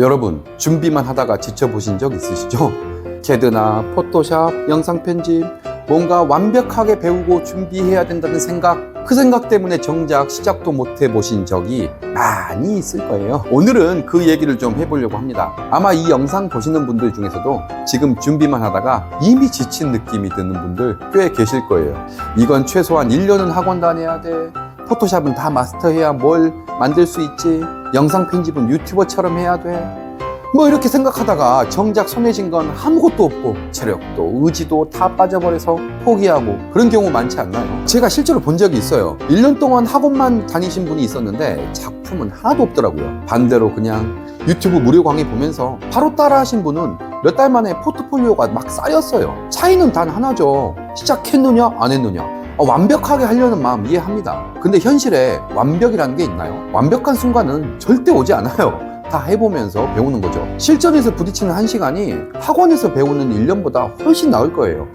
여러분 준비만 하다가 지쳐보신 적 있으시죠? 캐드나 포토샵, 영상 편집 뭔가 완벽하게 배우고 준비해야 된다는 생각 그 생각 때문에 정작 시작도 못 해보신 적이 많이 있을 거예요. 오늘은 그 얘기를 좀 해보려고 합니다. 아마 이 영상 보시는 분들 중에서도 지금 준비만 하다가 이미 지친 느낌이 드는 분들 꽤 계실 거예요. 이건 최소한 1년은 학원 다녀야 돼. 포토샵은 다 마스터해야 뭘 만들 수 있지 영상 편집은 유튜버처럼 해야 돼. 뭐 이렇게 생각하다가 정작 쥔건 아무것도 없고 체력도 의지도 다 빠져버려서 포기하고 그런 경우 많지 않나요? 제가 실제로 본 적이 있어요. 1년 동안 학원만 다니신 분이 있었는데 작품은 하나도 없더라고요. 반대로 그냥 유튜브 무료 강의 보면서 바로 따라 하신 분은 몇 달 만에 포트폴리오가 막 쌓였어요. 차이는 단 하나죠. 시작했느냐 안 했느냐 어, 완벽하게 하려는 마음 이해합니다. 근데 현실에 완벽이라는 게 있나요? 완벽한 순간은 절대 오지 않아요. 다 해보면서 배우는 거죠. 실전에서 부딪히는 한 시간이 학원에서 배우는 1년보다 훨씬 나을 거예요.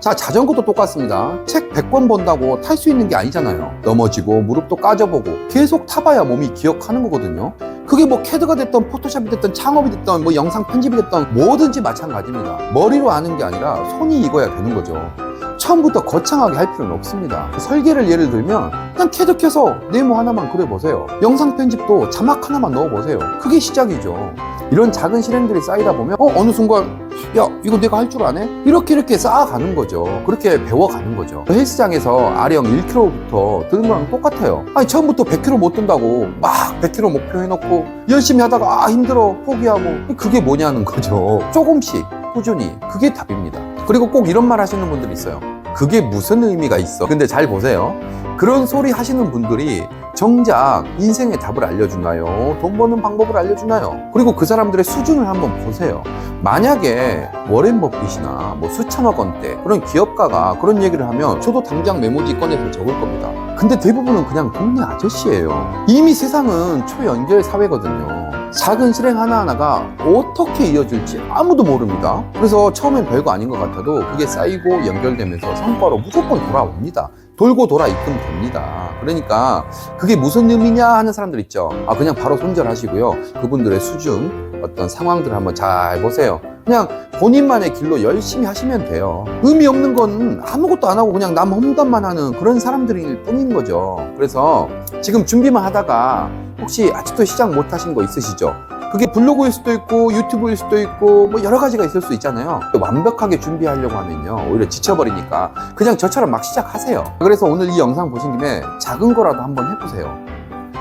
자, 자전거도 똑같습니다. 책 100권 본다고 탈 수 있는 게 아니잖아요. 넘어지고 무릎도 까져보고 계속 타봐야 몸이 기억하는 거거든요. 그게 뭐 캐드가 됐던 포토샵이 됐던 창업이 됐던 뭐 영상 편집이 됐던 뭐든지 마찬가지입니다. 머리로 아는 게 아니라 손이 익어야 되는 거죠. 처음부터 거창하게 할 필요는 없습니다. 설계를 예를 들면 그냥 켜서 네모 하나만 그려보세요. 영상 편집도 자막 하나만 넣어보세요. 그게 시작이죠. 이런 작은 실행들이 쌓이다 보면 어, 어느 순간 야 이거 내가 할 줄 아네? 이렇게 이렇게 쌓아가는 거죠. 그렇게 배워가는 거죠. 헬스장에서 아령 1kg부터 드는 거랑 똑같아요. 아니 처음부터 100kg 못 든다고 막 100kg 목표 해놓고 열심히 하다가 아 힘들어 포기하고 그게 뭐냐는 거죠. 조금씩 꾸준히 그게 답입니다. 그리고 꼭 이런 말 하시는 분들이 있어요. 그게 무슨 의미가 있어? 근데 잘 보세요. 그런 소리 하시는 분들이 정작 인생의 답을 알려주나요? 돈 버는 방법을 알려주나요? 그리고 그 사람들의 수준을 한번 보세요. 만약에 워렌 버핏이나 뭐 수천억 원대 그런 기업가가 그런 얘기를 하면 저도 당장 메모지 꺼내서 적을 겁니다. 근데 대부분은 그냥 동네 아저씨예요. 이미 세상은 초연결 사회거든요. 작은 실행 하나하나가 어떻게 이어질지 아무도 모릅니다. 그래서 처음엔 별거 아닌 것 같아도 그게 쌓이고 연결되면서 성과로 무조건 돌아옵니다. 돌고 돌아 있으면 됩니다. 그러니까 그게 무슨 의미냐 하는 사람들 있죠. 아, 그냥 바로 손절하시고요. 그분들의 수준, 어떤 상황들을 한번 잘 보세요. 그냥 본인만의 길로 열심히 하시면 돼요. 의미 없는 건 아무것도 안 하고 그냥 남 험담만 하는 그런 사람들일 뿐인 거죠. 그래서 지금 준비만 하다가 혹시 아직도 시작 못 하신 거 있으시죠? 그게 블로그일 수도 있고 유튜브일 수도 있고 뭐 여러 가지가 있을 수 있잖아요. 완벽하게 준비하려고 하면요. 오히려 지쳐버리니까 그냥 저처럼 막 시작하세요. 그래서 오늘 이 영상 보신 김에 작은 거라도 한번 해보세요.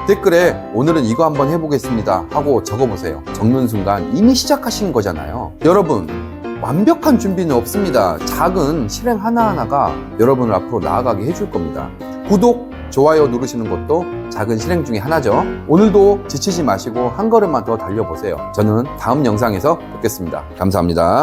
댓글에 오늘은 이거 한번 해보겠습니다 하고 적어보세요. 적는 순간 이미 시작하신 거잖아요. 여러분, 완벽한 준비는 없습니다. 작은 실행 하나하나가 여러분을 앞으로 나아가게 해줄 겁니다. 구독, 좋아요 누르시는 것도 작은 실행 중에 하나죠. 오늘도 지치지 마시고 한 걸음만 더 달려보세요. 저는 다음 영상에서 뵙겠습니다. 감사합니다.